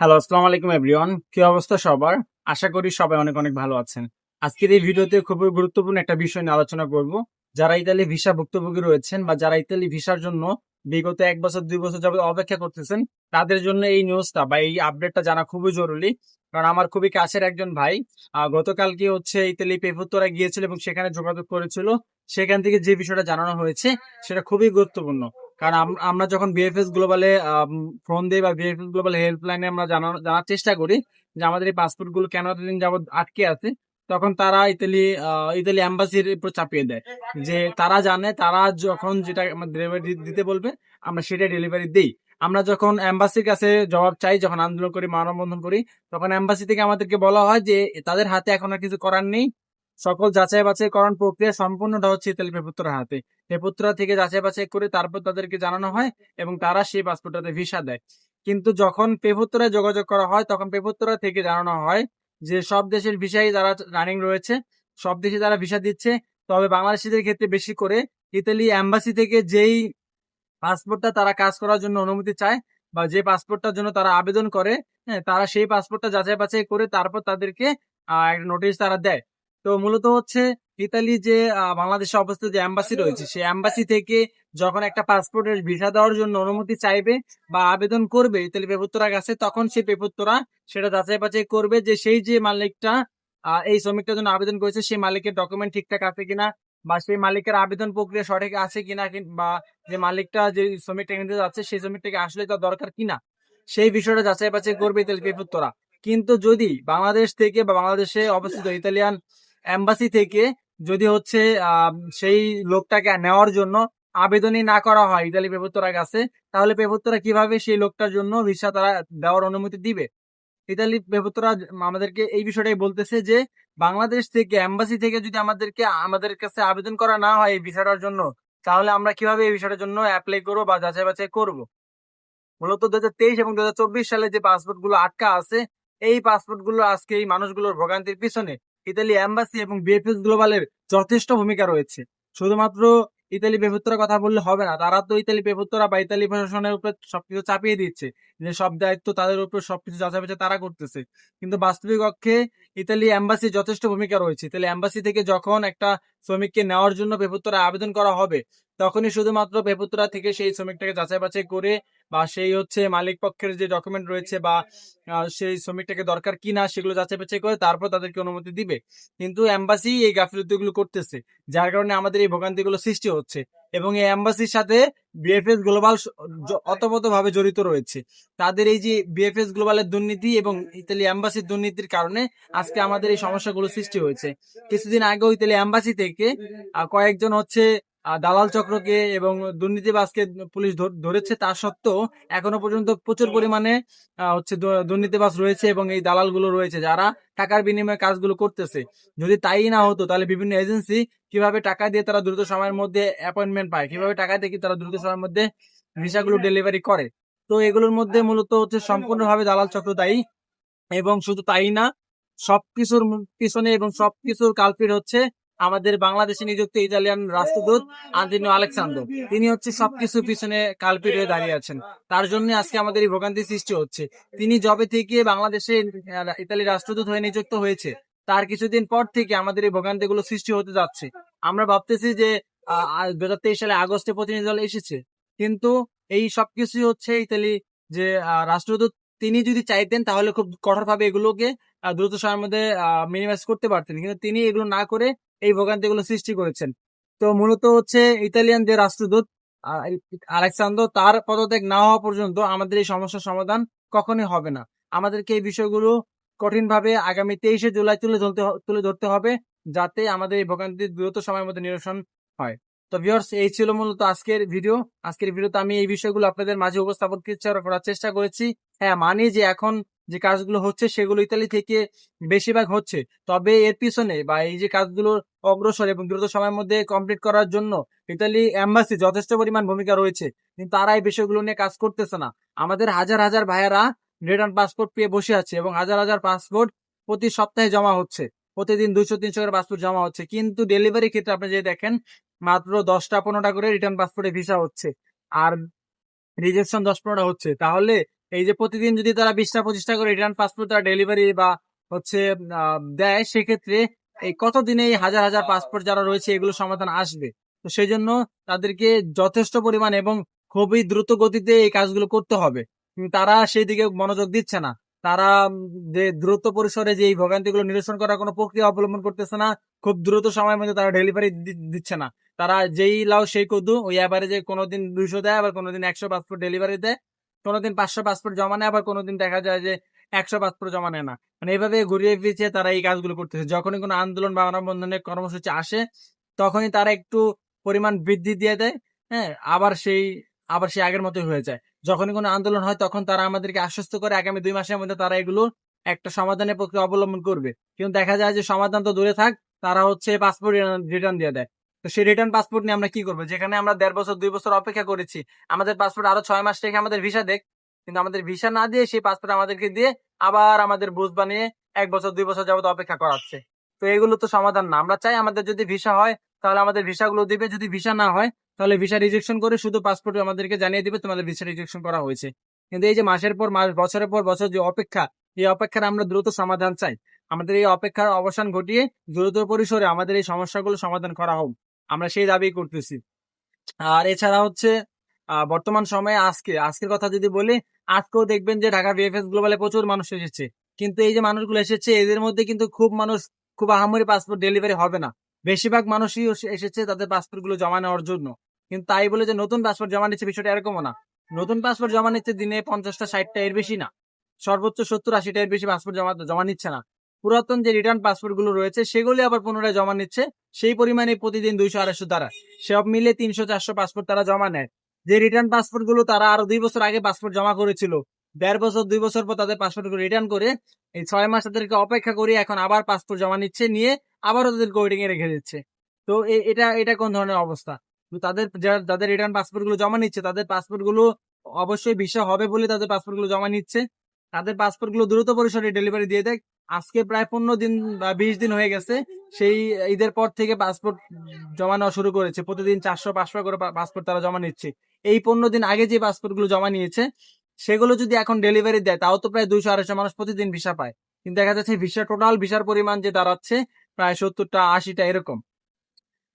Hello আসসালামু আলাইকুম everyone কি অবস্থা সবার? আশা করি সবাই অনেক অনেক ভালো আছেন। আজকের এই ভিডিওতে খুবই গুরুত্বপূর্ণ একটা বিষয় নিয়ে আলোচনা করব। যারা ইতালি ভিসা ভুক্তভোগী রয়েছেন বা যারা ইতালি ভিসার জন্য বিগত এক বছর, দুই বছর যাবত অপেক্ষা করতেছেন, তাদের জন্য এই নিউজটা বা এই আপডেটটা জানা খুবই জরুরি। কারণ আমার খুবই কাছের একজন ভাই গতকালকে হচ্ছে ইতালি পেপুত্তরা গিয়েছিল এবং সেখানে যোগাযোগ করেছিল। সেখান থেকে যে বিষয়টা জানানো হয়েছে, সেটা খুবই গুরুত্বপূর্ণ। কারণ আমরা যখন বিএফএস গ্লোবালে ফোন দিই বা বিএফএস গ্লোবাল হেল্পলাইনে আমরা জানার চেষ্টা করি যে আমাদের এই পাসপোর্টগুলো কেন এতদিন যাবত আটকে আছে। তখন তারা ইতালি ইতালি অ্যাম্বাসির উপর চাপিয়ে দেয় যে তারা জানে, তারা যখন যেটা ডেলিভারি দিতে বলবে, আমরা সেটা ডেলিভারি দিই। আমরা যখন অ্যাম্বাসির কাছে জবাব চাই, যখন আন্দোলন করি, মানববন্ধন করি, তখন অ্যাম্বাসি থেকে আমাদেরকে বলা হয় যে তাদের হাতে এখন আর কিছু করার নেই। সকল যাচাই বাছাই করণ প্রক্রিয়া সম্পূর্ণটা হচ্ছে ইতালি পেপুত্রার হাতে। পেপুত্রা থেকে যাচাই বাছাই করে তারপর তাদেরকে জানানো হয় এবং তারা সেই পাসপোর্টটাতে ভিসা দেয়। কিন্তু যখন পেপুত্রায় যোগাযোগ করা হয়, তখন পেপুত্রা থেকে জানানো হয় যে সব দেশের ভিসাই যারা রানিং রয়েছে, সব দেশে তারা ভিসা দিচ্ছে, তবে বাংলাদেশিদের ক্ষেত্রে বেশি করে ইতালি অ্যাম্বাসি থেকে যেই পাসপোর্টটা তারা কাজ করার জন্য অনুমতি চায় বা যে পাসপোর্টটার জন্য তারা আবেদন করে হ্যাঁ তারা সেই পাসপোর্টটা যাচাই বাছাই করে তারপর তাদেরকে একটা নোটিশ তারা দেয়। তো মূলত হচ্ছে ইতালি যে বাংলাদেশে অবস্থিত যে অ্যাম্বাসি রয়েছে, সেই অ্যাম্বাসি থেকে যখন একটা পাসপোর্টের ভিসা দেওয়ার জন্য অনুমতি চাইবে বা আবেদন করবে ইতালি পেপুত্তরার কাছে, তখন সেই পেপুত্তরা সেটা যাচাই বাছাই করবে যে সেই যে মালিকটা এই শ্রমিকটার জন্য আবেদন করেছে, সেই মালিকের ডকুমেন্ট ঠিকঠাক আছে কিনা বা সেই মালিকের আবেদন প্রক্রিয়া সঠিক আছে কিন- বা যে মালিকটা যে শ্রমিকটা কিনতে যাচ্ছে, সেই শ্রমিকটাকে আসলে তার দরকার কিনা, সেই বিষয়টা যাচাই বাছাই করবে ইতালি পেপত্তরা কিন্তু যদি বাংলাদেশ থেকে বা বাংলাদেশে অবস্থিত ইতালিয়ান এম্বাসি থেকে যদি হচ্ছে সেই লোকটাকে নেওয়ার জন্য আবেদনই না করা হয় ইতালি পেপুত্তরার কাছে, তাহলে পেপুত্তরা কীভাবে সেই লোকটার জন্য ভিসা তারা দেওয়ার অনুমতি দিবে? ইতালি পেপুত্তরা আমাদেরকে এই বিষয়টাই বলতেছে যে, বাংলাদেশ থেকে, এম্বাসি থেকে যদি আমাদেরকে, আমাদের কাছে আবেদন করা না হয় এই ভিসাটার জন্য, তাহলে আমরা কীভাবে এই বিষয়টার জন্য অ্যাপ্লাই করব বা যাচাই বাছাই করব? মূলত দু হাজার তেইশ এবং দু হাজার চব্বিশ সালে যে পাসপোর্টগুলো আটকা আছে, এই পাসপোর্টগুলো আজকে এই মানুষগুলোর ভোগান্তির পিছনে। ইতালি এম্বাসি এবং বিএফএস গ্লোবালের যথেষ্ট ভূমিকা রয়েছে। শুধুমাত্র ইতালি পেপুত্তরা কথা বললে হবে না, তারা তো ইতালি পেপুত্তরা বা ইতালি প্রশাসনের উপরে সবকিছু চাপিয়ে দিচ্ছে। যে সব দায়িত্ব তাদের উপর সবকিছু যাচাই বাছাই তারা করতেছে। কিন্তু বাস্তবিক অক্ষে ইতালি এম্বাসি যথেষ্ট ভূমিকা রয়েছে। ইতালি অ্যাম্বাসি থেকে যখন একটা শ্রমিককে নেওয়ার জন্য পেপুত্তরা আবেদন করা হবে, তখনই শুধুমাত্র পেপুত্তরা থেকে সেই শ্রমিকটাকে যাচাই বাছাই করে বা সেই হচ্ছে মালিক পক্ষের যে ডকুমেন্ট রয়েছে বা সেই শ্রমিকটাকে দরকার কিনা সেগুলো যাচাই বাছাই করে তারপর তাদেরকে অনুমতি দিবে। কিন্তু অ্যাম্বাসি এই গাফিলতিগুলো করতেছে, যার কারণে আমাদের এই ভোগান্তিগুলো সৃষ্টি হচ্ছে এবং এই অ্যাম্বাসির সাথে বিএফএস গ্লোবাল অতপত ভাবে জড়িত রয়েছে। তাদের এই যে বিএফএস গ্লোবালের দুর্নীতি এবং ইতালি এম্বাসির দুর্নীতির কারণে আজকে আমাদের এই সমস্যাগুলো সৃষ্টি হয়েছে। কিছুদিন আগেও ইতালি অ্যাম্বাসি থেকে কয়েকজন হচ্ছে দালাল চক্রকে এবং দুর্নীতিবাজকে পুলিশ ধরেছে তা সত্ত্বেও এখনও পর্যন্ত প্রচুর পরিমাণে হচ্ছে দুর্নীতিবাজ রয়েছে এবং এই দালালগুলো রয়েছে যারা টাকার বিনিময়ে কাজগুলো করতেছে। যদি তাই না হতো তাহলে বিভিন্ন এজেন্সি কীভাবে টাকা দিয়ে তারা দ্রুত সময়ের মধ্যে অ্যাপয়েন্টমেন্ট পায়, কীভাবে টাকা দিয়ে তারা দ্রুত সময়ের মধ্যে ভিসাগুলো ডেলিভারি করে। তো এগুলোর মধ্যে মূলত হচ্ছে সম্পূর্ণভাবে দালাল চক্র দায়ী এবং শুধু তাই না, সবকিছুর পিছনে এবং সবকিছুর কালপিট হচ্ছে আমাদের বাংলাদেশে নিযুক্ত ইতালিয়ান রাষ্ট্রদূত আন্তনিও আলেকসান্দ্র। তিনি হচ্ছে সবকিছু পিছনে কালপিট হয়ে দাঁড়িয়ে আছেন। তার জন্য আজকে আমাদের এই ভোগান্তি সৃষ্টি হচ্ছে। তিনি জবে থেকে বাংলাদেশে ইতালি রাষ্ট্রদূত হয়ে নিযুক্ত হয়েছে। তার কিছুদিন পর থেকে আমাদের এই ভোগান্তিগুলো সৃষ্টি হতে যাচ্ছে। আমরা ভাবতেছি যে দু হাজার তেইশ সালে আগস্টে প্রতিনিধি দল এসেছে। কিন্তু এই সবকিছুই হচ্ছে ইতালি যে রাষ্ট্রদূত তিনি যদি চাইতেন তাহলে খুব কঠোরভাবে এগুলোকে দ্রুত সময়ের মধ্যে মিনিমাইজ করতে পারতেন। কিন্তু তিনি এগুলো না করে এই ভোগান্তিগুলো সৃষ্টি করেছেন। তো মূলত হচ্ছে ইতালিয়ান যে রাষ্ট্রদূত আলেকসান্দ্র, তার পদত্যাগ না হওয়া পর্যন্ত আমাদের এই সমস্যার সমাধান কখনই হবে না। আমাদেরকে এই বিষয়গুলো কঠিনভাবে আগামী তেইশে জুলাই তুলে ধরতে তুলে ধরতে হবে, যাতে আমাদের এই ভোগান্তি দ্রুত সময়ের মধ্যে নিরসন হয়। তো ভিউয়ার্স এই ছিল মূলত আজকের ভিডিও আজকের ভিডিওতে আমি এই বিষয়গুলো আপনাদের মাঝে উপস্থাপন করার- চেষ্টা করেছি। হ্যাঁ মানি যে এখন যে কাজগুলো হচ্ছে, সেগুলো ইতালি থেকে বেশিরভাগ হচ্ছে। তবে এর পিছনে বা এই যে কাজগুলো অগ্রসর এবং দ্রুত সময়ের মধ্যে কমপ্লিট করার জন্য ইতালি এম্বাসি যথেষ্ট পরিমাণ ভূমিকা রয়েছে। কিন্তু তারা এই বিষয়গুলো নিয়ে কাজ করতেছে না। আমাদের হাজার হাজার ভাইয়ারা রিটার্ন পাসপোর্ট পেয়ে বসে আছে এবং হাজার হাজার পাসপোর্ট প্রতি সপ্তাহে জমা হচ্ছে। প্রতিদিন দুইশো, তিনশো করে পাসপোর্ট জমা হচ্ছে। কিন্তু ডেলিভারি ক্ষেত্রে আপনি যদি দেখেন মাত্র দশটা পনেরোটা করে রিটার্ন পাসপোর্টে ভিসা হচ্ছে। আর রিজেকশন দশ পনেরোটা হচ্ছে। তাহলে এই যে প্রতিদিন যদি তারা বিশটা পঁচিশটা করে রিটার্ন পাসপোর্ট তারা ডেলিভারি বা হচ্ছে দেয়, সেক্ষেত্রে এই কতদিনে এই হাজার হাজার পাসপোর্ট যারা রয়েছে এগুলো সমাধান আসবে? তো সেই জন্য তাদেরকে যথেষ্ট পরিমাণ এবং খুবই দ্রুত গতিতে এই কাজগুলো করতে হবে। তারা সেই দিকে মনোযোগ দিচ্ছে না। তারা যে দ্রুত পরিসরে যে এই ভোগান্তিগুলো নিরসন করার কোনো প্রক্রিয়া অবলম্বন করতেছে না, খুব দ্রুত সময়ের মধ্যে তারা ডেলিভারি দিচ্ছে না। তারা যেই লাও সেই কদু, ওই অ্যাভারেজে কোনোদিন দুইশো দেয়, আবার কোনোদিন একশো পাসপোর্ট ডেলিভারি দেয়। কোনোদিন পাঁচশো পাসপোর্ট জমা নেয়, আবার কোনোদিন দেখা যায় যে একশো পাসপোর্ট জমা নেয় না। মানে এইভাবে ঘুরিয়ে ফিরিয়ে তারা এই কাজগুলো করতেছে। যখনই কোনো আন্দোলন বা মানববন্ধনের কর্মসূচি আসে, তখনই তারা একটু পরিমাণ বৃদ্ধি দিয়ে দেয় হ্যাঁ আবার সেই আবার সেই আগের মতোই হয়ে যায়। যখনই কোনো আন্দোলন হয়, তখন তারা আমাদেরকে আশ্বস্ত করে আগামী দুই মাসের মধ্যে তারা এগুলো একটা সমাধানের প্রক্রিয়া অবলম্বন করবে। কিন্তু দেখা যায় যে সমাধান তো দূরে থাক, তারা হচ্ছে পাসপোর্ট রিটার্ন দিয়ে দেয়। তো সেই রিটার্ন পাসপোর্ট নিয়ে আমরা কি করব? যেখানে আমরা দেড় বছর, দুই বছর অপেক্ষা করেছি। আমাদের পাসপোর্ট আরও ছয় মাস থেকে আমাদের ভিসা দেখ। কিন্তু আমাদের ভিসা না দিয়ে সেই পাসপোর্ট আমাদেরকে দিয়ে আবার আমাদের বুঝ বানিয়ে এক বছর, দুই বছর যাবত অপেক্ষা করাচ্ছে। তো এগুলো তো সমাধান না। আমরা চাই আমাদের যদি ভিসা হয়, তাহলে আমাদের ভিসাগুলো দিবে। যদি ভিসা না হয়, তাহলে ভিসা রিজেকশন করে শুধু পাসপোর্ট আমাদেরকে জানিয়ে দিবে তোমাদের ভিসা রিজেকশন করা হয়েছে। কিন্তু এই যে মাসের পর মাস, বছরের পর বছর যে অপেক্ষা, এই অপেক্ষার আমরা দ্রুত সমাধান চাই। আমাদের এই অপেক্ষার অবসান ঘটিয়ে দ্রুত পরিসরে আমাদের এই সমস্যাগুলো সমাধান করা হোক। আমরা সেই দাবি করতেছি। আর এছাড়া হচ্ছে বর্তমান সময়ে আজকে, আজকের কথা যদি বলি, আজকেও দেখবেন যে ঢাকা বিএফএস গ্লোবালে প্রচুর মানুষ এসেছে। কিন্তু এই যে মানুষগুলো এসেছে, এদের মধ্যে কিন্তু খুব মানুষ, খুব আহামরি পাসপোর্ট ডেলিভারি হবে না। বেশিরভাগ মানুষই এসেছে তাদের পাসপোর্টগুলো জমা নেওয়ার জন্য। কিন্তু তাই বলে যে নতুন পাসপোর্ট জমা নিচ্ছে বিষয়টা এরকমও না। নতুন পাসপোর্ট জমা নিচ্ছে দিনে পঞ্চাশটা, ষাটটা এর বেশি না। সর্বোচ্চ সত্তর, আশিটা এর বেশি পাসপোর্ট জমা জমা নিচ্ছে না। পুরাতন যে রিটার্ন পাসপোর্টগুলো রয়েছে, সেগুলি আবার পুনরায় জমা নিচ্ছে। সেই পরিমাণে প্রতিদিন দুইশো আড়াইশো দ্বারা। সব মিলে তিনশো চারশো পাসপোর্ট তারা জমা নেয়। যে রিটার্ন পাসপোর্টগুলো তারা আরও দুই বছর আগে পাসপোর্ট জমা করেছিল, দেড় বছর, দুই বছর পর তাদের পাসপোর্ট রিটার্ন করে, এই ছয় মাস তাদেরকে অপেক্ষা করে এখন আবার পাসপোর্ট জমা নিচ্ছে, নিয়ে আবারও তাদের ওয়েটিং এ রেখে দিচ্ছে। তো এটা এটা কোন ধরনের অবস্থা? তাদের যাদের রিটার্ন পাসপোর্টগুলো জমা নিচ্ছে, তাদের পাসপোর্টগুলো অবশ্যই ভিসা হবে বলে তাদের পাসপোর্টগুলো জমা নিচ্ছে। তাদের পাসপোর্টগুলো দ্রুত পরিসরে ডেলিভারি দিয়ে দেয়। আজকে প্রায় পনেরো দিন বা বিশ দিন হয়ে গেছে, সেই ঈদের পর থেকে পাসপোর্ট জমা নেওয়া শুরু করেছে। প্রতিদিন চারশো, পাঁচশো করে পাসপোর্ট তারা জমা নিচ্ছে। এই পনেরো দিন আগে যে পাসপোর্টগুলো জমা নিয়েছে, সেগুলো যদি এখন ডেলিভারি দেয়, তাও তো প্রায় দুইশো, আড়াইশো মানুষ প্রতিদিন ভিসা পায়। কিন্তু দেখা যাচ্ছে ভিসা টোটাল ভিসার পরিমাণ যে দাঁড়াচ্ছে, প্রায় সত্তরটা, আশিটা এরকম।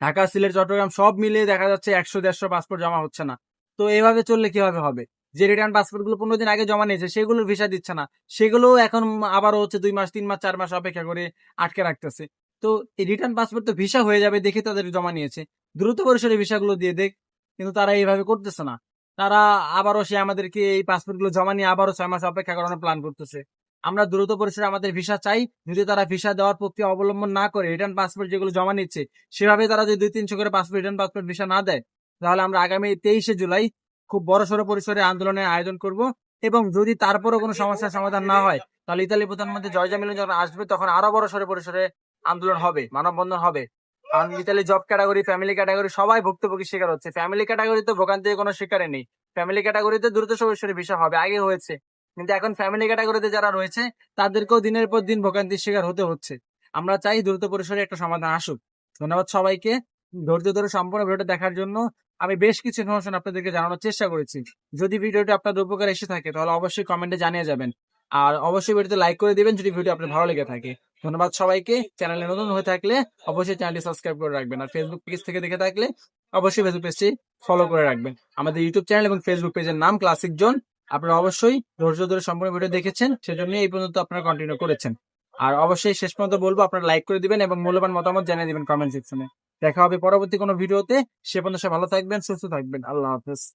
ঢাকা, সিলেট, চট্টগ্রাম সব মিলিয়ে দেখা যাচ্ছে একশো, দেড়শো পাসপোর্ট জমা হচ্ছে না। তো এভাবে চললে কীভাবে হবে? যে রিটার্ন পাসপোর্টগুলো পনেরো দিন আগে জমা নিয়েছে, সেগুলোর ভিসা দিচ্ছে না। সেগুলো এখন আবারও হচ্ছে দুই মাস, তিন মাস, চার মাস অপেক্ষা করে আটকে রাখতেছে। তো এই রিটার্ন পাসপোর্ট তো ভিসা হয়ে যাবে দেখে তাদের জমা নিয়েছে। দ্রুত পরিসরে ভিসাগুলো দিয়ে দেখ, কিন্তু তারা এইভাবে করতেছে না। তারা আবারও সে আমাদেরকে এই পাসপোর্টগুলো জমা নিয়ে আবারও ছয় মাস অপেক্ষা করানোর প্ল্যান করতেছে। আমরা দ্রুত পরিসরে আমাদের ভিসা চাই, যদি তারা ভিসা দেওয়ার প্রক্রিয়া অবলম্বন না করে রিটার্ন পাসপোর্ট যেগুলো জমা নিচ্ছে, সেভাবে তারা যদি দুই তিনশো করে পাসপোর্ট রিটার্ন পাসপোর্ট ভিসা না দেয়, তাহলে আমরা আগামী তেইশে জুলাই খুব বড় সড়ো পরিসরে আন্দোলনের আয়োজন করব এবং যদি তারপরও কোনো সমস্যার সমাধান না হয়, তাহলে ইতালি প্রধানমন্ত্রী জয়জা মিলন যখন আসবে, তখন আরও বড় সড়ো পরিসরে আন্দোলন হবে, মানববন্ধন হবে। কারণ Italy job category family category সবাই ভুক্তভোগী শিকার হচ্ছে। ফ্যামিলি ক্যাটাগরিতে ভোগান্তির কোনো শিকারে নেই। ফ্যামিলি ক্যাটাগরিতে দ্রুত পরিসরে ভিসা হবে, আগে হয়েছে। কিন্তু এখন ফ্যামিলি ক্যাটাগরিতে যারা রয়েছে, তাদেরকেও দিনের পর দিন ভোগান্তির শিকার হতে হচ্ছে। আমরা চাই দ্রুত পরিসরে একটা সমাধান আসুক। ধন্যবাদ সবাইকে। ধৈর্য ধরে সম্পূর্ণ ভিডিওটা দেখার জন্য আমি বেশ কিছু ইনফরমেশন আপনাদেরকে জানানোর চেষ্টা করেছি। যদি ভিডিওটি আপনাদের উপকার এসে থাকে, তাহলে অবশ্যই কমেন্টে জানিয়ে যাবেন। আর অবশ্যই ভিডিওতে লাইক করে দিবেন যদি ভিডিও আপনার ভালো লেগে থাকে। ধন্যবাদ সবাইকে। চ্যানেলে নতুন হয়ে থাকলে অবশ্যই চ্যানেলটি সাবস্ক্রাইব করে রাখবেন। আর ফেসবুক পেজ থেকে দেখে থাকলে অবশ্যই ফেসবুক পেজটি ফলো করে রাখবেন। আমাদের ইউটিউব চ্যানেল এবং ফেসবুক পেজের নাম ক্লাসিক জোন আপনারা অবশ্যই ধৈর্য ধরে সম্পূর্ণ ভিডিও দেখেছেন সেজন্য এই পর্যন্ত আপনারা কন্টিনিউ করেছেন। আর অবশ্যই শেষ পর্যন্ত বলব, আপনারা লাইক করে দিবেন এবং মূল্যবান মতামত জানিয়ে দিবেন কমেন্ট সেকশনে দেখা হবে পরবর্তী কোনো ভিডিওতে। সে পর্যন্ত ভালো থাকবেন সুস্থ থাকবেন। আল্লাহ হাফেজ।